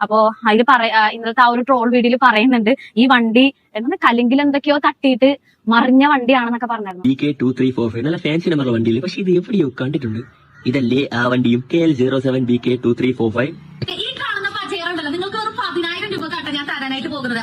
അപ്പോ അതിൽ പറയാ ഇന്നലത്തെ ആ ഒരു ട്രോൾ വീഡിയോയിൽ പറയുന്നുണ്ട് ഈ വണ്ടി എന്താണ് കലിങ്കിൽ എന്തൊക്കെയോ തട്ടിയിട്ട് മറിഞ്ഞ വണ്ടിയാണെന്നൊക്കെ പറഞ്ഞായിരുന്നു. നല്ല ഫാൻസി നമ്പർ പക്ഷെ ഇത് എവിടെയോ കണ്ടിട്ടുണ്ട്. ഇതല്ലേ ആ വണ്ടിയും K L zero seven B K two three four five ഈ കാണുന്ന നിങ്ങൾക്ക് ഒരു പതിനായിരം രൂപ കട്ട ഞാൻ തരാനായിട്ട് പോകുന്നത്.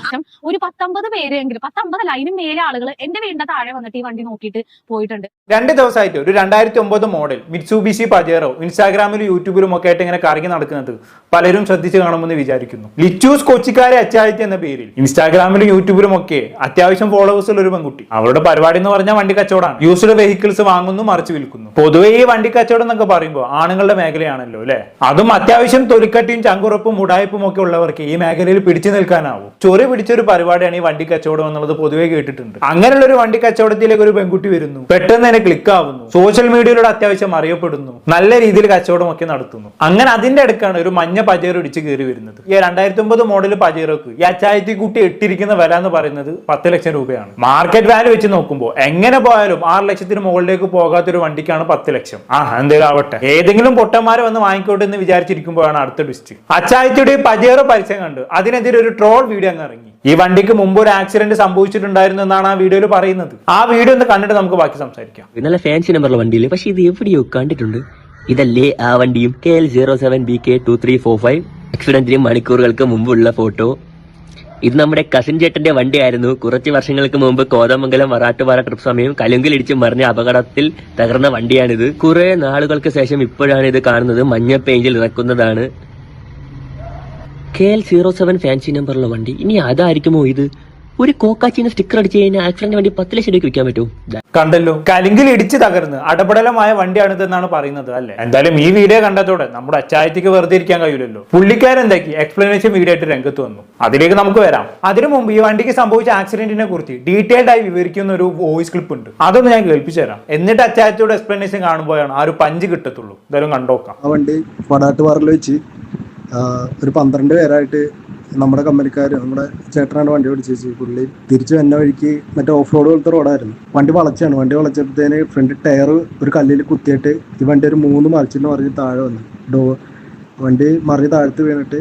ഒരു പത്തൊമ്പത് പേരെങ്കിലും പത്തൊമ്പതല്ല അതിനും മേലെ ആളുകൾ എന്റെ വീടിന്റെ താഴെ വന്നിട്ട് ഈ വണ്ടി നോക്കിയിട്ട് പോയിട്ടുണ്ട്. രണ്ട് ദിവസമായിട്ട് ഒരു രണ്ടായിരത്തി ഒമ്പത് മോഡൽ മിറ്റ്സൂബിസി പജേറോ ഇൻസ്റ്റാഗ്രാമിലും യൂട്യൂബിലും ഒക്കെ ആയിട്ട് ഇങ്ങനെ കറങ്ങി നടക്കുന്നത് പലരും ശ്രദ്ധിച്ചു കാണുമെന്ന് വിചാരിക്കുന്നു. ലിച്ചൂസ് കൊച്ചിക്കാരെ അച്ചാഴ്ച എന്ന പേരിൽ ഇൻസ്റ്റാഗ്രാമിലും യൂട്യൂബിലും ഒക്കെ അത്യാവശ്യം ഫോളോവേഴ്സ് ഉള്ള ഒരു പെൺകുട്ടി. അവരുടെ പരിപാടി എന്ന് പറഞ്ഞാൽ വണ്ടി കച്ചവടമാണ്. യൂസ്ഡ് വെഹിക്കിൾസ് വാങ്ങുന്നു മറിച്ച് വിൽക്കുന്നു. പൊതുവെ ഈ വണ്ടി കച്ചവടം എന്നൊക്കെ പറയുമ്പോൾ ആണുങ്ങളുടെ മേഖലയാണല്ലോ അല്ലെ? അതും അത്യാവശ്യം തൊലിക്കട്ടിയും ചങ്കുറപ്പും ഉടായ്പും ഒക്കെ ഉള്ളവർക്ക് ഈ മേഖലയിൽ പിടിച്ചു നിൽക്കാനാവും. ചൊറി പിടിച്ചൊരു പരിപാടിയാണ് ഈ വണ്ടി കച്ചവടം എന്നുള്ളത് പൊതുവെ കേട്ടിട്ടുണ്ട്. അങ്ങനെയുള്ള ഒരു വണ്ടി കച്ചവടത്തിലേക്ക് ഒരു പെൺകുട്ടി വരുന്നു. പെട്ടെന്ന് തന്നെ ക്ലിക്ക് ആവുന്നു സോഷ്യൽ മീഡിയയിലൂടെ അത്യാവശ്യം അറിയപ്പെടുന്നു. നല്ല രീതിയിൽ കച്ചവടം ഒക്കെ നടത്തുന്നു. അങ്ങനെ അതിന്റെ അടുക്കാണ് ഒരു മഞ്ഞ പജേറോ ഇടിച്ച് കയറി വരുന്നത്. ഈ രണ്ടായിരത്തി ഒമ്പത് മോഡൽ പജേറോക്ക് ഈ അച്ചായത്തി കുട്ടി ഇട്ടിരിക്കുന്ന വില എന്ന് പറയുന്നത് പത്ത് ലക്ഷം രൂപയാണ്. മാർക്കറ്റ് വാല്യൂ വെച്ച് നോക്കുമ്പോൾ എങ്ങനെ പോയാലും ആറ് ലക്ഷത്തിന് മുകളിലേക്ക് പോകാത്ത ഒരു വണ്ടിക്കാണ് പത്ത് ലക്ഷം. ആ എന്തെങ്കിലും ആവട്ടെ. ഏതെങ്കിലും പൊട്ടന്മാരെ വന്ന് വാങ്ങിക്കോട്ടെ എന്ന് വിചാരിച്ചിരിക്കുമ്പോഴാണ് അടുത്ത ട്വിസ്റ്റ് അച്ചായത്തിയുടെ പജേറോ പരസ്യം കണ്ട് അതിനെതിരെ ഒരു ട്രോൾ വീഡിയോ അങ്ങ് ഇറങ്ങി. ഈ വണ്ടിക്ക് മുമ്പ് ഒരു ആക്സിഡന്റ് സംഭവിച്ചിട്ടുണ്ടായിരുന്നു എന്നാണ് ആ വീഡിയോയിൽ പറയുന്നത്. ആ വീഡിയോ ഒന്ന് കണ്ടിട്ട് നമുക്ക് ബാക്കി സംസാരിക്കാം. നല്ല ഫാൻസി നമ്പറുള്ള വണ്ടിയില്ലേ? പക്ഷെ ഇത് എവിടെയോ കണ്ടിട്ടുണ്ട്. ഇതല്ലേ ആ വണ്ടിയും? K L zero seven B K two three four five ആക്സിഡന്റിന് മണിക്കൂറുകൾക്ക് മുമ്പുള്ള ഫോട്ടോ. ഇത് നമ്മുടെ കസിൻ ചേട്ടന്റെ വണ്ടിയായിരുന്നു. കുറച്ച് വർഷങ്ങൾക്ക് മുമ്പ് കോതമംഗലം വറാട്ടുപാറ ട്രിപ്പ് സമയം കലുങ്കിലിടിച്ച് മറിഞ്ഞ അപകടത്തിൽ തകർന്ന വണ്ടിയാണിത്. കുറെ നാളുകൾക്ക് ശേഷം ഇപ്പോഴാണ് ഇത് കാണുന്നത്. മഞ്ഞ പെയിന്റിൽ ഇറക്കുന്നതാണ്. K L zero seven fancy നമ്പറുള്ള വണ്ടി. ഇനി അതായിരിക്കുമോ ഇത്? ഒരു കോക്കാച്ചിന് സ്റ്റിക്കർ അടിച്ച് കഴിഞ്ഞാൽ ആക്സിഡന്റ് വണ്ടി പത്ത് ലക്ഷം രൂപയ്ക്ക് വിൽക്കാൻ പറ്റുമോ? കണ്ടല്ലോ. കലിങ്കിൽ ഇടിച്ച് തകർന്ന് അടപടലമായ വണ്ടിയാണിത് എന്നാണ് പറയുന്നത് അല്ലെ? എന്തായാലും ഈ വീഡിയോ കണ്ടതോടെ നമ്മുടെ അച്ചായത്തിക്ക് വെറുതെ ഇരിക്കാൻ കഴിയില്ലല്ലോ. പുള്ളിക്കാരെന്താക്കി? എക്സ്പ്ലനേഷൻ വീഡിയോ ആയിട്ട് രംഗത്ത് വന്നു. അതിലേക്ക് നമുക്ക് വരാം. അതിനു മുമ്പ് ഈ വണ്ടിക്ക് സംഭവിച്ച ആക്സിഡന്റിനെ കുറിച്ച് ഡീറ്റെയിൽഡ് ആയി വിവരിക്കുന്ന ഒരു വോയിസ് ക്ലിപ്പ് ഉണ്ട്. അതൊന്ന് ഞാൻ കേൾപ്പിച്ചു തരാം. എന്നിട്ട് അച്ചായത്തോട് എക്സ്പ്ലനേഷൻ കാണുമ്പോഴാണ് ആ ഒരു പഞ്ച് കിട്ടത്തുള്ളൂ. എന്തായാലും കണ്ടോക്കാം. ആ വണ്ടി വെച്ച് ഒരു പന്ത്രണ്ട് പേരായിട്ട് നമ്മുടെ കമ്പനിക്കാർ നമ്മുടെ ചേട്ടനാണ് വണ്ടി ഓടിച്ചു പുള്ളി തിരിച്ചു വന്ന വഴിക്ക് മറ്റേ ഓഫ് റോഡ് പോലത്തെ റോഡായിരുന്നു. വണ്ടി വളച്ചാണ്. വണ്ടി വളച്ചപ്പോഴത്തേന് ഫ്രണ്ട് ടയർ ഒരു കല്ലിൽ കുത്തിയിട്ട് ഈ വണ്ടി ഒരു മൂന്ന് മറിച്ചിട്ട് മറിഞ്ഞ് താഴെ വന്നു. ഡോ വണ്ടി മറിഞ്ഞ് താഴത്ത് വീണിട്ട്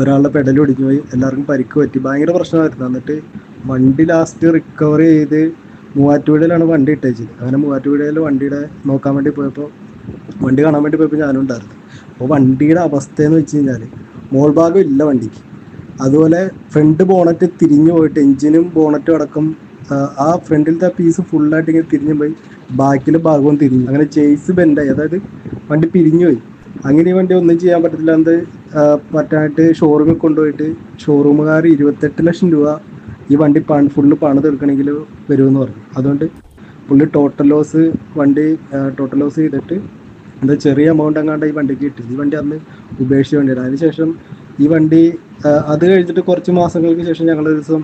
ഒരാളുടെ പെഡൽ ഒടിഞ്ഞു പോയി. എല്ലാവർക്കും പരിക്ക് പറ്റി. ഭയങ്കര പ്രശ്നമായിരുന്നു. എന്നിട്ട് വണ്ടി ലാസ്റ്റ് റിക്കവർ ചെയ്ത് മൂവാറ്റുപുഴയിലാണ് വണ്ടി ഇട്ടേച്ചത്. അങ്ങനെ മൂവാറ്റുപുഴയിൽ വണ്ടിയുടെ നോക്കാൻ വേണ്ടി പോയപ്പോൾ വണ്ടി കാണാൻ വേണ്ടി പോയപ്പോൾ ഞാനും ഉണ്ടായിരുന്നു. അപ്പോൾ വണ്ടിയുടെ അവസ്ഥ എന്ന് വെച്ച് കഴിഞ്ഞാൽ മോൾ ഭാഗം ഇല്ല വണ്ടിക്ക്. അതുപോലെ ഫ്രണ്ട് ബോണറ്റ് തിരിഞ്ഞു പോയിട്ട് എഞ്ചിനും ബോണറ്റും അടക്കം ആ, ഫ്രണ്ടിലത്തെ പീസ് ഫുള്ളായിട്ട് ഇങ്ങനെ തിരിഞ്ഞു പോയി ബാക്കിലെ ഭാഗവും തിരിഞ്ഞു. അങ്ങനെ ചേസ് ബെൻഡായി അതായത് വണ്ടി പിരിഞ്ഞു പോയി. അങ്ങനെ ഈ വണ്ടി ഒന്നും ചെയ്യാൻ പറ്റത്തില്ല. അത് പറ്റാനായിട്ട് ഷോറൂമിൽ കൊണ്ടുപോയിട്ട് ഷോറൂമുകാർ ഇരുപത്തെട്ട് ലക്ഷം രൂപ ഈ വണ്ടി പണി ഫുള്ള് പണിത് എടുക്കണമെങ്കിൽ വരുമെന്ന് പറഞ്ഞു. അതുകൊണ്ട് പുള്ളി ടോട്ടൽ ലോസ് വണ്ടി ടോട്ടൽ ലോസ് ചെയ്തിട്ട് എന്താ ചെറിയ എമൗണ്ട് അങ്ങാണ്ട് ഈ വണ്ടിക്ക് കിട്ടി ഈ വണ്ടി അന്ന് ഉപേക്ഷിച്ച വണ്ടിയാണ് അതിനുശേഷം ഈ വണ്ടി അത് കഴിഞ്ഞിട്ട് കുറച്ച് മാസങ്ങൾക്ക് ശേഷം ഞങ്ങൾ ദിവസം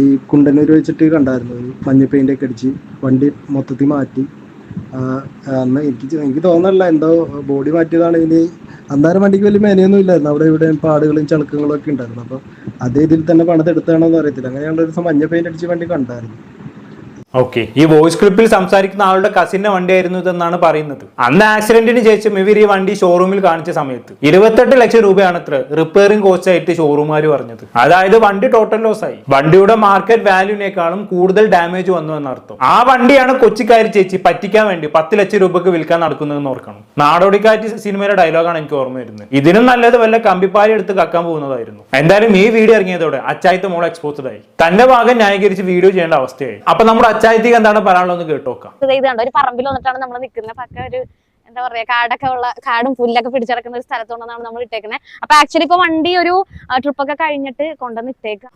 ഈ കുണ്ടന്നൂർ വെച്ചിട്ട് കണ്ടായിരുന്നു. ഒരു മഞ്ഞ പെയിന്റ് ഒക്കെ അടിച്ച് വണ്ടി മൊത്തത്തിൽ മാറ്റി. അന്ന് എനിക്ക് എനിക്ക് തോന്നല്ല എന്തോ ബോഡി മാറ്റിയതാണ്. ഇനി അന്നേരം വണ്ടിക്ക് വലിയ മേനയൊന്നും ഇല്ലായിരുന്നു. അവിടെ ഇവിടെ പാടുകളും ചളുക്കങ്ങളും ഒക്കെ ഉണ്ടായിരുന്നു. അപ്പോൾ അതേ ഇതിൽ തന്നെ പണിതെടുത്താണോ എന്ന് അറിയത്തില്ല. അങ്ങനെ ഞങ്ങൾ ദിവസം മഞ്ഞ പെയിന്റ് അടിച്ച് വണ്ടി കണ്ടായിരുന്നു. ഓക്കെ ഈ വോയിസ് ക്ലിപ്പിൽ സംസാരിക്കുന്ന ആളുടെ കസിന്റെ വണ്ടിയായിരുന്നു ഇതെന്നാണ് പറയുന്നത്. അന്ന് ആക്സിഡന്റിന് ശേഷം ഇവർ ഈ വണ്ടി ഷോറൂമിൽ കാണിച്ച സമയത്ത്. ഇരുപത്തെട്ട് ലക്ഷം രൂപയാണ് അത്ര റിപ്പയറിംഗ് കോസ്റ്റ് ആയിട്ട് ഷോറൂമുകാർ പറഞ്ഞത്. അതായത് വണ്ടി ടോട്ടൽ ലോസ് ആയി. വണ്ടിയുടെ മാർക്കറ്റ് വാല്യൂവിനേക്കാളും കൂടുതൽ ഡാമേജ് വന്നു എന്നർത്ഥം. ആ വണ്ടിയാണ് കൊച്ചിക്കാരി ചേച്ചി പറ്റിക്കാൻ വേണ്ടി പത്ത് ലക്ഷം രൂപക്ക് വിൽക്കാൻ നടക്കുന്നതെന്ന് ഓർക്കണം. നാടോടിക്കാറ്റ് സിനിമയുടെ ഡയലോഗാണ് എനിക്ക് ഓർമ്മ വരുന്നത്. ഇതിനും നല്ലത് വല്ല കമ്പിപ്പാരി എടുത്ത് കക്കാൻ പോകുന്നതായിരുന്നു. എന്തായാലും ഈ വീഡിയോ ഇറങ്ങിയതോടെ അച്ചായത്തെ മോൾ എക്സ്പോസ്ഡായി തന്റെ ഭാഗം ന്യായീകരിച്ച് വീഡിയോ ചെയ്യേണ്ട അവസ്ഥയായി. അപ്പൊ നമ്മുടെ അച്ചായത്തിക്ക് എന്താണ് പറയാനുള്ളത് കേട്ടോക്കാം കണ്ടോ ഒരു പറമ്പിൽ വന്നിട്ടാണ് നമ്മൾ നിൽക്കുന്ന പക്ക ഒരു എന്താ പറയാ കാടൊക്കെ ഉള്ള കാടും പുല്ലൊക്കെ പിടിച്ചിറക്കുന്ന ഒരു സ്ഥലത്തുണ്ടെന്നാണ് നമ്മൾ ഇട്ടേക്കുന്നത് അപ്പൊ ആക്ച്വലി ഇപ്പൊ വണ്ടി ഒരു ട്രിപ്പ് ഒക്കെ കഴിഞ്ഞിട്ട് കൊണ്ടുവന്ന് ഇട്ടേക്കാം.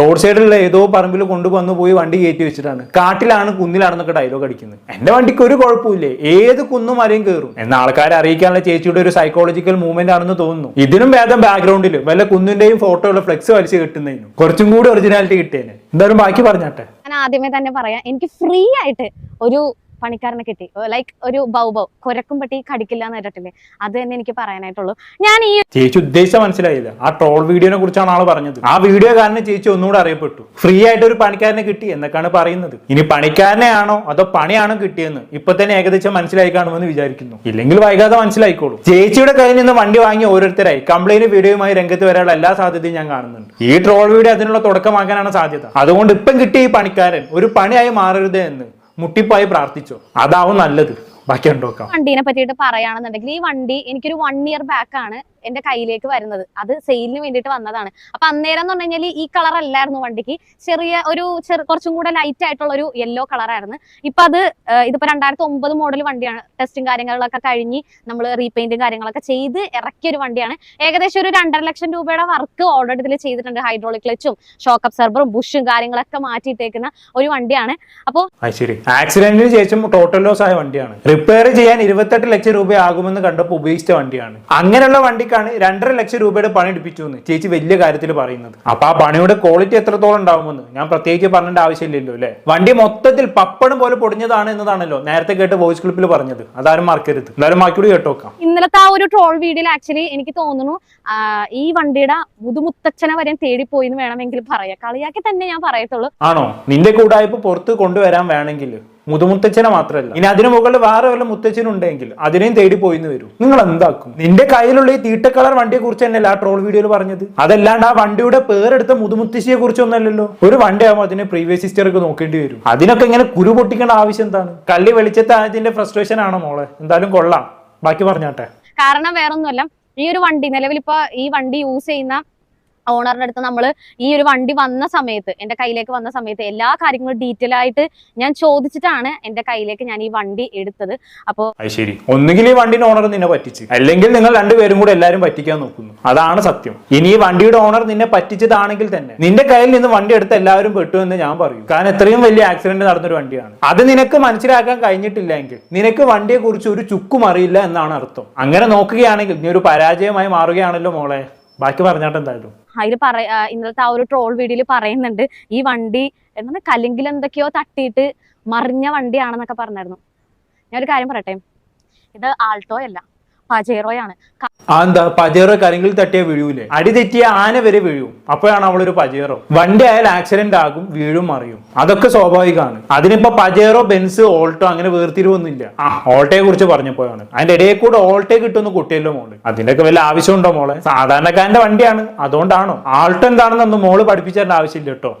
റോഡ് സൈഡിലുള്ള ഏതോ പറമ്പിൽ കൊണ്ടുവന്ന് പോയി വണ്ടി കയറ്റി വെച്ചിട്ടാണ്. കാട്ടിലാണ് കുന്നിലാണെന്നൊക്കെ ഡയലോഗ് അടിക്കുന്നത് എന്റെ വണ്ടിക്ക് ഒരു കുഴപ്പമില്ലേ ഏത് കുന്നും മരയും കയറും എന്ന ആൾക്കാരെ അറിയിക്കാനുള്ള ചേച്ചിയുടെ ഒരു സൈക്കോളജിക്കൽ മൂവ്മെന്റ് ആണെന്ന് തോന്നുന്നു. ഇതിനും ഭേദം ബാക്ക്ഗ്രൗണ്ടിൽ വല്ല കുന്നിന്റെയും ഫോട്ടോ ഉള്ള ഫ്ലെക്സ് വലിച്ചു കിട്ടുന്നതിനും. കുറച്ചും കൂടി ഒറിജിനാലിറ്റി കിട്ടിയേനെ. എന്തായാലും ബാക്കി പറഞ്ഞാട്ടെ. ഞാൻ ആദ്യമേ തന്നെ പറയാം. എനിക്ക് ഫ്രീ ആയിട്ട് ഒരു പണിക്കാരനെ കിട്ടി. ലൈക്ക് ഒരു ബൗബൗ കുരക്കും പട്ടി കടിക്കില്ല എന്ന് കേട്ടിട്ടില്ലേ അത് തന്നെ എനിക്ക് പറയാനായിട്ടുള്ളൂ. ഞാൻ ഈ ചേച്ചി ഉദ്ദേശം മനസ്സിലായില്ല. ആ ട്രോൾ വീഡിയോനെ കുറിച്ചാണ് ആൾ പറഞ്ഞത്. ആ വീഡിയോ കാരണം ചേച്ചി ഒന്നുകൂടെ അറിയപ്പെട്ടു. ഫ്രീ ആയിട്ട് ഒരു പണിക്കാരനെ കിട്ടി എന്നൊക്കെയാണ് പറയുന്നത്. ഇനി പണിക്കാരനെ ആണോ അതോ പണിയാണോ കിട്ടിയെന്ന് ഇപ്പൊ തന്നെ ഏകദേശം മനസ്സിലായി കാണുമെന്ന് വിചാരിക്കുന്നു. ഇല്ലെങ്കിൽ വൈകാതെ മനസ്സിലായിക്കോളൂ. ചേച്ചിയുടെ കയ്യിൽ നിന്ന് വണ്ടി വാങ്ങി ഓരോരുത്തരായി. കംപ്ലൈന്റ് വീഡിയോയുമായി രംഗത്ത് വരാനുള്ള എല്ലാ സാധ്യതയും ഞാൻ കാണുന്നുണ്ട്. ഈ ട്രോൾ വീഡിയോ അതിനുള്ള തുടക്കമാക്കാനാണ് സാധ്യത. അതുകൊണ്ട് ഇപ്പം കിട്ടിയ ഈ പണിക്കാരൻ ഒരു പണിയായി മാറരുത് എന്ന്. മുട്ടിപ്പായി പ്രാർത്ഥിച്ചോ? അതാവും നല്ലത്. ബാക്കി ഉണ്ടോക്കാം വണ്ടീനെ പറ്റിയിട്ട് പറയുകയാണെന്നുണ്ടെങ്കിൽ ഈ വണ്ടി എനിക്കൊരു വൺ ഇയർ ബാക്ക് ആണ്. എന്റെ കയ്യിലേക്ക് വരുന്നത്. അത് സെയിലിന് വേണ്ടിയിട്ട് വന്നതാണ്. അപ്പൊ അന്നേരം എന്ന് പറഞ്ഞു കഴിഞ്ഞാൽ ഈ കളർ അല്ലായിരുന്നു വണ്ടിക്ക്. ചെറിയ ഒരു കുറച്ചും കൂടെ ലൈറ്റ് ആയിട്ടുള്ള ഒരു യെല്ലോ കളറായിരുന്നു ഇപ്പൊ അത് ഇതിപ്പോ രണ്ടായിരത്തി ഒമ്പത് മോഡൽ വണ്ടിയാണ് ടെസ്റ്റും കാര്യങ്ങളൊക്കെ കഴിഞ്ഞ് നമ്മൾ റീപെയിന്റും കാര്യങ്ങളൊക്കെ ചെയ്ത് ഇറക്കിയ ഒരു വണ്ടിയാണ്. ഏകദേശം ഒരു രണ്ടര ലക്ഷം രൂപയുടെ വർക്ക് ഓൾറെഡി ഇതിൽ ചെയ്തിട്ടുണ്ട്. ഹൈഡ്രോളിക് ക്ലച്ചും ഷോക്ക് അബ്സർബറും ബുഷും കാര്യങ്ങളൊക്കെ മാറ്റിയിട്ടേക്കുന്ന ഒരു വണ്ടിയാണ്. അപ്പോൾ ആക്സിഡന്റിന് ശേഷം ടോട്ടൽ ലോസ് ആയ വണ്ടിയാണ്. റിപ്പയർ ചെയ്യാൻ ഇരുപത്തെട്ട് ലക്ഷം രൂപ ആകുമെന്ന് കണ്ടപ്പോൾ ഉപയോഗിച്ച വണ്ടിയാണ്. അങ്ങനെയുള്ള വണ്ടിക്കാണ് രണ്ടര ലക്ഷം രൂപയുടെ പണി എടുപ്പിച്ചു എന്ന് ചേച്ചി വലിയ കാര്യത്തിൽ പറയുന്നത്. അപ്പൊ ആ പണിയുടെ ക്വാളിറ്റി എത്രത്തോളം ഉണ്ടാവുമെന്ന് ഞാൻ പ്രത്യേകിച്ച് പറഞ്ഞേണ്ട ആവശ്യമില്ലല്ലോ അല്ലെ? വണ്ടി മൊത്തത്തിൽ പപ്പടം പോലെ പൊടിഞ്ഞതാണ് എന്നതാണല്ലോ നേരത്തെ കേട്ട് വോയിസ് ക്ലിപ്പിൽ പറഞ്ഞത്. അതാരും മറക്കരുത്. എന്തായാലും ബാക്കിയോട് കേട്ടോക്കാം ഇന്നലത്തെ ആ ഒരു ട്രോൾ വീഡിയോയിൽ ആക്ച്വലി എനിക്ക് തോന്നുന്നു ഈ വണ്ടിയുടെ മുതുമുത്തച്ഛനെ വരെ തേടിപ്പോയി എന്ന് വേണമെങ്കിൽ പറയാം. കളിയാക്കി തന്നെ ഞാൻ പറയത്തുള്ളൂ. ആണോ? നിന്റെ കൂടായ്പ പുറത്ത് കൊണ്ടുവരാൻ വേണമെങ്കിൽ മുതുമുത്തച്ഛനെ മാത്രമല്ല. ഇനി അതിനു മുകളിൽ വേറെ വല്ല മുത്തച്ഛനുണ്ടെങ്കിൽ അതിനെയും തേടി പോയിന്ന് വരും. നിങ്ങൾ എന്താക്കും നിന്റെ കയ്യിലുള്ള ഈ തീട്ട കളർ വണ്ടിയെ കുറിച്ച് തന്നെയല്ല ആ ട്രോൾ വീഡിയോയിൽ പറഞ്ഞത്? അതല്ലാണ്ട് ആ വണ്ടിയുടെ പേരെടുത്ത മുതുമുത്തശ്ശിയെ കുറിച്ചൊന്നല്ലല്ലോ ഒരു വണ്ടി ആകുമ്പോൾ അതിന് പ്രീവിയസ് ഹിസ്റ്ററി ഒക്കെ നോക്കേണ്ടി വരും. അതിനൊക്കെ ഇങ്ങനെ കുരു പൊട്ടിക്കേണ്ട ആവശ്യം എന്താണ്? കള്ളി വെളിച്ചത്തെ അതിന്റെ ഫ്രസ്ട്രേഷൻ ആണോ മോളെ? എന്തായാലും കൊള്ളാം. ബാക്കി പറഞ്ഞാട്ടെ. കാരണം വേറൊന്നുമല്ല. ഈ ഒരു വണ്ടി നിലവിൽ ഇപ്പൊ ഈ വണ്ടി യൂസ് ചെയ്യുന്ന ഓണറിന്റെ അടുത്ത് നമ്മൾ ഈ ഒരു വണ്ടി വന്ന സമയത്ത് എന്റെ കയ്യിലേക്ക് വന്ന സമയത്ത് എല്ലാ കാര്യങ്ങളും ഡീറ്റെയിൽ ആയിട്ട് ഞാൻ ചോദിച്ചിട്ടാണ് എന്റെ കയ്യിലേക്ക് ഞാൻ ഈ വണ്ടി എടുത്തത്. അപ്പോൾ ശരി. ഒന്നുകിൽ ഈ വണ്ടിയുടെ ഓണർ നിന്നെ പറ്റിച്ച് അല്ലെങ്കിൽ നിങ്ങൾ രണ്ടുപേരും കൂടെ എല്ലാരും പറ്റിക്കാൻ നോക്കുന്നു. അതാണ് സത്യം. ഇനി ഈ വണ്ടിയുടെ ഓണർ നിന്നെ പറ്റിച്ചതാണെങ്കിൽ തന്നെ നിന്റെ കയ്യിൽ നിന്ന് വണ്ടി എടുത്ത് എല്ലാവരും പെട്ടു എന്ന് ഞാൻ പറയും. കാരണം ഇത്രയും വലിയ ആക്സിഡന്റ് നടന്നൊരു വണ്ടിയാണ്. അത് നിനക്ക് മനസ്സിലാക്കാൻ കഴിഞ്ഞിട്ടില്ലെങ്കിൽ നിനക്ക് വണ്ടിയെ കുറിച്ച് ഒരു ചുക്കും അറിയില്ല എന്നാണ് അർത്ഥം. അങ്ങനെ നോക്കുകയാണെങ്കിൽ നീ ഒരു പരാജയമായി മാറുകയാണല്ലോ മോളെ. ബാക്കി പറഞ്ഞാട്ട് എന്തായാലും. അതിൽ പറ ആ, ഇന്നലത്തെ ആ ഒരു ട്രോൾ വീഡിയോയിൽ പറയുന്നുണ്ട് ഈ വണ്ടി എന്താണ് കല്ലെങ്കിൽ എന്തൊക്കെയോ തട്ടിയിട്ട് മറിഞ്ഞ വണ്ടിയാണെന്നൊക്കെ പറഞ്ഞായിരുന്നു. ഞാനൊരു കാര്യം പറയട്ടെ? ഇത് ആൾട്ടോ അല്ല. പജേറോയാണ് എന്താ പജേറോ കരിങ്കിൽ തട്ടിയ വീഴൂലേ? അടി തെറ്റിയ ആന വരെ വീഴും. അപ്പോഴാണ് അവളൊരു പജേറോ വണ്ടി ആയാൽ ആക്സിഡന്റ് ആകും വീഴും മറിയും. അതൊക്കെ സ്വാഭാവികമാണ്. അതിനിപ്പോ പജേറോ ബെൻസ് ഓൾട്ടോ അങ്ങനെ വേർതിരിവൊന്നുമില്ല. ആ ഓൾട്ടയെ കുറിച്ച് പറഞ്ഞപ്പോഴാണ്. അതിന്റെ ഇടയിൽ കൂടെ ഓൾട്ടേ കിട്ടുന്ന കുട്ടിയല്ലോ മോൾ. അതിന്റെയൊക്കെ വല്ല ആവശ്യമുണ്ടോ മോളെ? സാധാരണക്കാരന്റെ വണ്ടിയാണ്. അതുകൊണ്ടാണോ? ആൾട്ടോ എന്താണെന്നൊന്നും മോൾ പഠിപ്പിച്ചേണ്ട ആവശ്യമില്ല കേട്ടോ.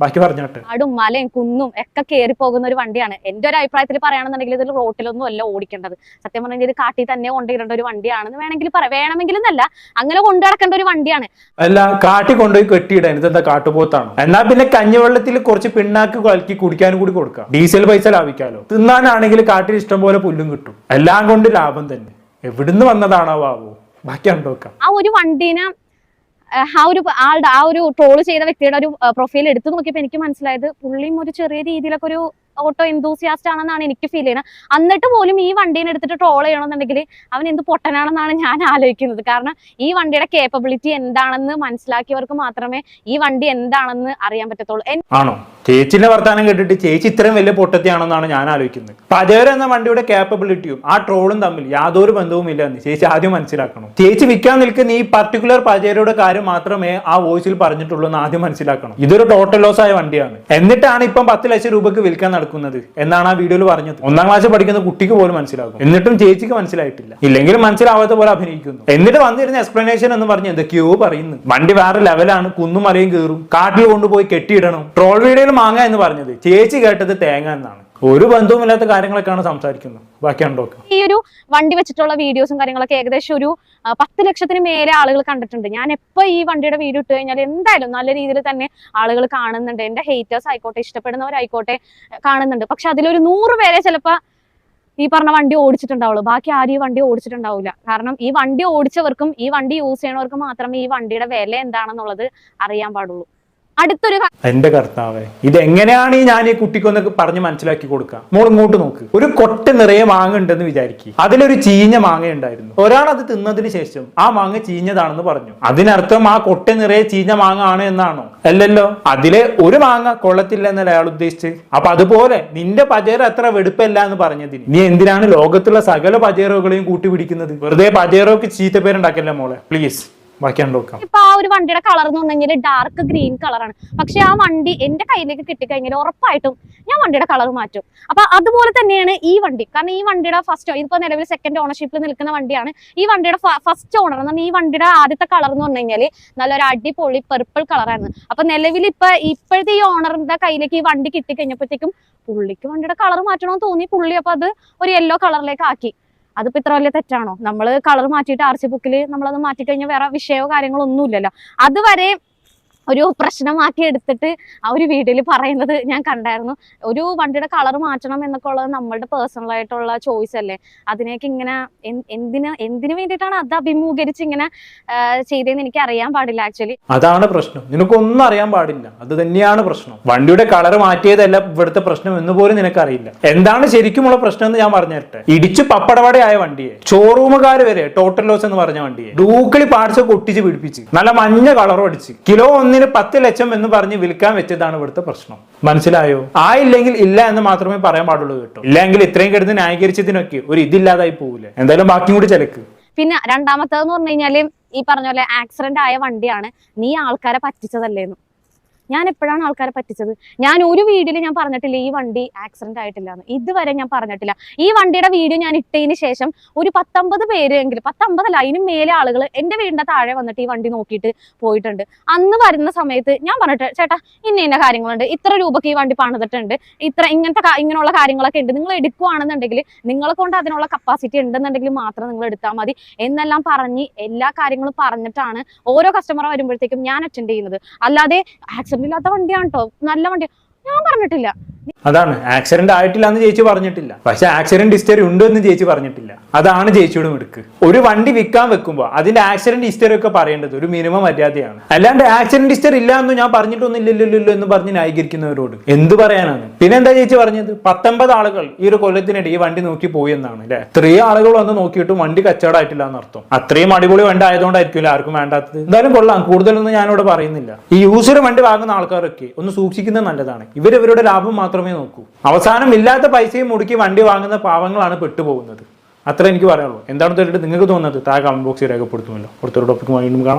ബാക്കി പറഞ്ഞോട്ടെ. കാടും മലയും കുന്നും ഒക്കെ കയറി പോകുന്ന ഒരു വണ്ടിയാണ്. എന്റെ ഒരു അഭിപ്രായത്തിൽ പറയുകയാണെന്നുണ്ടെങ്കിൽ ഇതിൽ റോട്ടിലൊന്നും അല്ല ഓടിക്കേണ്ടത്. സത്യം പറഞ്ഞാൽ ഇത് കാട്ടിൽ തന്നെ കൊണ്ടുവരേണ്ട ഒരു വണ്ടിയാണെന്ന് വേണമെങ്കിൽ പറയാം വേണമെങ്കിൽ എന്നല്ല അങ്ങനെ കൊണ്ടു നടക്കേണ്ട ഒരു വണ്ടിയാണ്. അല്ല കാട്ടി കൊണ്ടുപോയി കെട്ടിയിടാൻ ഇതെന്താ കാട്ടുപോത്താണ്? എന്നാ പിന്നെ കഞ്ഞിവെള്ളത്തിൽ കുറച്ച് പിണ്ണാക്ക് കലക്കി കുടിക്കാനും കൂടി കൊടുക്കാം. ഡീസൽ പൈസ ലാഭിക്കാലോ? തിന്നാനാണെങ്കിൽ കാട്ടിൽ ഇഷ്ടം പോലെ പുല്ലും കിട്ടും. എല്ലാം കൊണ്ട് ലാഭം തന്നെ. എവിടുന്ന് വന്നതാണോ ബാബു ബാക്കി ആ ഒരു വണ്ടീനെ ആ, ഒരു ആളുടെ ആ ഒരു ട്രോൾ ചെയ്ത വ്യക്തിയുടെ ഒരു പ്രൊഫൈൽ എടുത്തു നോക്കിയപ്പോൾ എനിക്ക് മനസ്സിലായത് പുള്ളിയും ഒരു ചെറിയ രീതിയിലൊക്കെ ഒരു ഓട്ടോ എന്തൂസിയാസ്റ്റ് ആണെന്നാണ് എനിക്ക് ഫീൽ ചെയ്യുന്നത്. എന്നിട്ട് പോലും ഈ വണ്ടീനെ എടുത്തിട്ട് ട്രോൾ ചെയ്യണമെന്നുണ്ടെങ്കിൽ അവൻ എന്ത് പൊട്ടനാണെന്നാണ് ഞാൻ ആലോചിക്കുന്നത്. കാരണം ഈ വണ്ടിയുടെ കേപ്പബിലിറ്റി എന്താണെന്ന് മനസ്സിലാക്കിയവർക്ക് മാത്രമേ ഈ വണ്ടി എന്താണെന്ന് അറിയാൻ പറ്റത്തുള്ളൂ. ആണോ? ചേച്ചിന്റെ വർത്താനം കേട്ടിട്ട് ചേച്ചി ഇത്രയും വലിയ പൊട്ടത്തിയാണെന്നാണ് ഞാൻ ആലോചിക്കുന്നത്. പജേര എന്ന വണ്ടിയുടെ കേപ്പബിലിറ്റിയും ആ ട്രോളും തമ്മിൽ യാതൊരു ബന്ധവുമില്ല എന്ന് ചേച്ചി ആദ്യം മനസ്സിലാക്കണം. ചേച്ചി വിൽക്കാൻ നിൽക്കുന്ന ഈ പർട്ടിക്കുലർ പജേരയുടെ കാര്യം മാത്രമേ ആ വോയിസിൽ പറഞ്ഞിട്ടുള്ളൂ എന്ന് ആദ്യം മനസ്സിലാക്കണം. ഇതൊരു ടോട്ടൽ ലോസ് ആയ വണ്ടിയാണ്. എന്നിട്ടാണ് ഇപ്പം പത്ത് ലക്ഷം രൂപക്ക് വിൽക്കാൻ നടക്കുന്നത് എന്നാണ് ആ വീഡിയോയിൽ പറഞ്ഞത്. ഒന്നാം ക്ലാസ് പഠിക്കുന്ന കുട്ടിക്ക് പോലും മനസ്സിലാകും. എന്നിട്ടും ചേച്ചിക്ക് മനസ്സിലായിട്ടില്ല. ഇല്ലെങ്കിലും മനസ്സിലാവാത്ത പോലെ അഭിനയിക്കുന്നു. എന്നിട്ട് വന്നിരുന്ന എക്സ്പ്ലനേഷൻ എന്ന് പറഞ്ഞ് എന്തൊക്കെയോ പറയുന്നു. വണ്ടി വേറെ ലെവലാണ് കുന്നും മലയും കയറും കാട്ടിൽ കൊണ്ടുപോയി കെട്ടിയിടണം. ട്രോൾ വീഡിയോയിൽ മാങ്ങ എന്ന് പറഞ്ഞത്. ചേച്ചി കേട്ടത് തേങ്ങ എന്നാണ്. ഒരു ബന്ധവുമില്ലാത്ത കാര്യങ്ങളൊക്കെയാണ് സംസാരിക്കുന്നത്. ബാക്കിയാണ് ഈ ഒരു വണ്ടി വെച്ചിട്ടുള്ള വീഡിയോസും കാര്യങ്ങളൊക്കെ ഏകദേശം ഒരു പത്ത് ലക്ഷത്തിന് മേലെ ആളുകൾ കണ്ടിട്ടുണ്ട്. ഞാൻ എപ്പോ ഈ വണ്ടിയുടെ വീഡിയോ ഇട്ട് കഴിഞ്ഞാൽ എന്തായാലും നല്ല രീതിയിൽ തന്നെ ആളുകൾ കാണുന്നുണ്ട്. എന്റെ ഹേറ്റേഴ്സ് ആയിക്കോട്ടെ ഇഷ്ടപ്പെടുന്നവരായിക്കോട്ടെ കാണുന്നുണ്ട്. പക്ഷെ അതിലൊരു നൂറ് പേരെ ചിലപ്പോ ഈ പറഞ്ഞ വണ്ടി ഓടിച്ചിട്ടുണ്ടാവുള്ളൂ. ബാക്കി ആരും ഈ വണ്ടി ഓടിച്ചിട്ടുണ്ടാവില്ല കാരണം ഈ വണ്ടി ഓടിച്ചവർക്കും ഈ വണ്ടി യൂസ് ചെയ്യണവർക്കും മാത്രമേ ഈ വണ്ടിയുടെ വില എന്താണെന്നുള്ളത് അറിയാൻ പാടുള്ളൂ. അടുത്തൊരു എന്റെ കർത്താവേ ഇത് എങ്ങനെയാണ് ഈ ഞാൻ ഈ കുട്ടിക്കൊന്ന് പറഞ്ഞ് മനസ്സിലാക്കി കൊടുക്കുക മോൾ ഇങ്ങോട്ട് നോക്ക്. ഒരു കൊട്ട നിറയെ മാങ്ങ ഉണ്ടെന്ന് വിചാരിക്കുക അതിലൊരു ചീഞ്ഞ മാങ്ങ ഉണ്ടായിരുന്നു. ഒരാൾ അത് തിന്നതിന് ശേഷം ആ മാങ്ങ ചീഞ്ഞതാണെന്ന് പറഞ്ഞു. അതിനർത്ഥം ആ കൊട്ട നിറയെ ചീഞ്ഞ മാങ്ങ ആണ് എന്നാണോ? അല്ലല്ലോ. അതിലെ ഒരു മാങ്ങ കൊള്ളത്തില്ല എന്നല്ല അയാൾ ഉദ്ദേശിച്ച് അപ്പൊ അതുപോലെ നിന്റെ പജേറ അത്ര വെടുപ്പല്ല എന്ന് പറഞ്ഞതിന്. നീ എന്തിനാണ് ലോകത്തുള്ള സകല പജേറോകളെയും കൂട്ടിപ്പിടിക്കുന്നത് വെറുതെ പജേറോക്ക് ചീത്തപ്പേരുണ്ടാക്കല്ലേ മോളെ? പ്ലീസ് ഇപ്പൊ ആ ഒരു വണ്ടിയുടെ കളർ എന്ന് പറഞ്ഞാൽ ഡാർക്ക് ഗ്രീൻ കളറാണ് പക്ഷെ ആ വണ്ടി എന്റെ കയ്യിലേക്ക് കിട്ടിക്കഴിഞ്ഞാൽ ഉറപ്പായിട്ടും ഞാൻ വണ്ടിയുടെ കളർ മാറ്റും. അപ്പൊ അതുപോലെ തന്നെയാണ് ഈ വണ്ടി. കാരണം ഈ വണ്ടിയുടെ ഫസ്റ്റ് ഇപ്പൊ നിലവിൽ സെക്കൻഡ് ഓണർഷിപ്പിൽ നിൽക്കുന്ന വണ്ടിയാണ്. ഈ വണ്ടിയുടെ ഫസ്റ്റ് ഓണർ എന്ന് പറഞ്ഞാൽ ഈ വണ്ടിയുടെ ആദ്യത്തെ കളർ എന്ന് പറഞ്ഞു നല്ലൊരു അടിപൊളി പെർപ്പിൾ കളറായിരുന്നു അപ്പൊ നിലവിൽ ഇപ്പൊ ഇപ്പോഴത്തെ ഈ ഓണറിന്റെ കയ്യിലേക്ക് ഈ വണ്ടി കിട്ടിക്കഴിഞ്ഞപ്പോഴത്തേക്കും പുള്ളിക്ക് വണ്ടിയുടെ കളർ മാറ്റണമെന്ന് തോന്നി. പുള്ളി അപ്പൊ അത് ഒരു യെല്ലോ കളറിലേക്ക് ആക്കി. അതിപ്പോ ഇത്ര വലിയ തെറ്റാണോ? നമ്മൾ കളർ മാറ്റിയിട്ട് ആർ സി ബുക്കിൽ നമ്മളത് മാറ്റി കഴിഞ്ഞാൽ വേറെ വിഷയമോ കാര്യങ്ങളോ ഒന്നും ഇല്ലല്ലോ അതുവരെ ഒരു പ്രശ്നമാക്കി എടുത്തിട്ട് ആ ഒരു വീഡിയോയിൽ പറയുന്നത് ഞാൻ കണ്ടായിരുന്നു. ഒരു വണ്ടിയുടെ കളർ മാറ്റണം എന്നൊക്കെ ഉള്ളത് നമ്മളുടെ പേഴ്സണൽ ആയിട്ടുള്ള ചോയ്സ് അല്ലേ? അതിനേക്ക് ഇങ്ങനെ എന്തിന് എന്തിനു വേണ്ടിയിട്ടാണ് അത് അഭിമുഖീകരിച്ച് ഇങ്ങനെ ചെയ്തതെന്ന് എനിക്ക് അറിയാൻ പാടില്ല ആക്ച്വലി അതാണ് പ്രശ്നം. നിനക്കൊന്നും അറിയാൻ പാടില്ല. അത് തന്നെയാണ് പ്രശ്നം. വണ്ടിയുടെ കളർ മാറ്റിയതല്ല ഇവിടുത്തെ പ്രശ്നം എന്ന് പോലും നിനക്കറിയില്ല. എന്താണ് ശരിക്കുമുള്ള പ്രശ്നം എന്ന് ഞാൻ പറഞ്ഞു തരട്ടെ ഇടിച്ച് പപ്പടവടയായ വണ്ടിയെ ഷോറൂമുകാർ വരെ ടോട്ടൽ ലോസ് എന്ന് പറഞ്ഞ വണ്ടിയെ ഡൂക്കളി പാർട്സ് ഒക്കെ ഒട്ടിച്ച് പിടിപ്പിച്ച് നല്ല മഞ്ഞ കളറും അടിച്ച് കിലോ ഒന്നിന് പത്ത് ലക്ഷം എന്ന് പറഞ്ഞ് വിൽക്കാൻ വെച്ചതാണ് ഇവിടുത്തെ പ്രശ്നം. മനസ്സിലായോ? ആയില്ലെങ്കിൽ ഇല്ല എന്ന് മാത്രമേ പറയാൻ പാടുള്ളൂ കേട്ടോ. ഇല്ലെങ്കിൽ ഇത്രയും കിടന്ന് ന്യായീകരിച്ചതിനൊക്കെ ഒരു ഇതില്ലാതായി പോകില്ല എന്തായാലും ബാക്കിയും കൂടി ചിലക്ക്. പിന്നെ രണ്ടാമത്തേന്ന് പറഞ്ഞു കഴിഞ്ഞാൽ ഈ പറഞ്ഞ പോലെ ആക്സിഡന്റ് ആയ വണ്ടിയാണ് നീ ആൾക്കാരെ പറ്റിച്ചതല്ലേന്ന്. ഞാൻ എപ്പോഴാണ് ആൾക്കാരെ പറ്റിച്ചത്? ഞാൻ ഒരു വീഡിയോയിൽ ഞാൻ പറഞ്ഞിട്ടില്ല ഈ വണ്ടി ആക്സിഡന്റ് ആയിട്ടില്ല എന്ന് ഇതുവരെ ഞാൻ പറഞ്ഞിട്ടില്ല. ഈ വണ്ടിയുടെ വീഡിയോ ഞാൻ ഇട്ടതിന് ശേഷം ഒരു പത്തൊമ്പത് പേരെങ്കിലും പത്തൊമ്പതല്ല അതിനും മേലെ ആളുകൾ എന്റെ വീടിന്റെ താഴെ വന്നിട്ട് ഈ വണ്ടി നോക്കിയിട്ട് പോയിട്ടുണ്ട്. അന്ന് വരുന്ന സമയത്ത് ഞാൻ പറഞ്ഞിട്ട് ചേട്ടാ ഇന്ന ഇന്ന കാര്യങ്ങളുണ്ട്. ഇത്ര രൂപക്ക് ഈ വണ്ടി പണിതിട്ടുണ്ട്. ഇത്ര ഇങ്ങനത്തെ ഇങ്ങനെയുള്ള കാര്യങ്ങളൊക്കെ ഉണ്ട്. നിങ്ങൾ എടുക്കുവാണെന്നുണ്ടെങ്കിൽ നിങ്ങളെ കൊണ്ട് അതിനുള്ള കപ്പാസിറ്റി ഉണ്ടെന്നുണ്ടെങ്കിൽ മാത്രം നിങ്ങൾ എടുത്താൽ മതി. എന്നെല്ലാം പറഞ്ഞ് എല്ലാ കാര്യങ്ങളും പറഞ്ഞിട്ടാണ് ഓരോ കസ്റ്റമർ വരുമ്പോഴത്തേക്കും ഞാൻ അറ്റൻഡ് ചെയ്യുന്നത്. അല്ലാതെ ആക്സിഡന്റ് ഇല്ലാത്ത വണ്ടിയാണ് കേട്ടോ നല്ല വണ്ടി ഞാൻ പറഞ്ഞിട്ടില്ല. അതാണ്. ആക്സിഡന്റ് ആയിട്ടില്ല എന്ന് ചേച്ചി പറഞ്ഞിട്ടില്ല. പക്ഷെ ആക്സിഡന്റ് ഹിസ്റ്ററി ഉണ്ട് എന്ന് ചേച്ചി പറഞ്ഞിട്ടില്ല. അതാണ് ചേച്ചിയുടെ മിടുക്ക് ഒരു വണ്ടി വിൽക്കാൻ വെക്കുമ്പോൾ അതിന്റെ ആക്സിഡന്റ് ഹിസ്റ്ററി ഒക്കെ പറയേണ്ടത് ഒരു മിനിമം മര്യാദയാണ്. അല്ലാണ്ട് ആക്സിഡന്റ് ഹിസ്റ്ററി ഇല്ല എന്ന് ഞാൻ പറഞ്ഞിട്ടൊന്നുമില്ലല്ലോ എന്ന് പറഞ്ഞ് ന്യായീകരിക്കുന്നവരോട് എന്ത് പറയാനാണ്? പിന്നെ എന്താ ചേച്ചി പറഞ്ഞത്? പത്തൊമ്പത് ആളുകൾ ഈ ഒരു കൊല്ലത്തിനിടെ ഈ വണ്ടി നോക്കി പോയി എന്നാണ് അല്ലെ? ഇത്രയും ആളുകൾ വന്ന് നോക്കിയിട്ടും വണ്ടി കച്ചവടമായിട്ടില്ല എന്നർത്ഥം. അത്രയും അടിപൊളി വണ്ടി ആയതുകൊണ്ടായിരിക്കില്ല ആർക്കും വേണ്ടാത്തത്? എന്തായാലും കൊള്ളാം. കൂടുതലൊന്നും ഞാനിവിടെ പറയുന്നില്ല. ഈ യൂസർ വണ്ടി വാങ്ങുന്ന ആൾക്കാരൊക്കെ ഒന്ന് സൂക്ഷിക്കുന്നത് നല്ലതാണ്. ഇവരവരുടെ ലാഭം ലാഭം മാത്രമേ നോക്കൂ. അവസാനം ഇല്ലാത്ത പൈസയും മുടുക്കി വണ്ടി വാങ്ങുന്ന പാവങ്ങളാണ് പെട്ടുപോകുന്നത്. അത്ര എനിക്ക് പറയാനുള്ളൂ. എന്താണ് തോന്നിട്ട് നിങ്ങൾക്ക് തോന്നുന്നത്? താഴെ കമന്റ് ബോക്സിൽ രേഖപ്പെടുത്തുമല്ലോ. അടുത്തൊരു ടോപ്പിക്ക് വീണ്ടും കാണാം.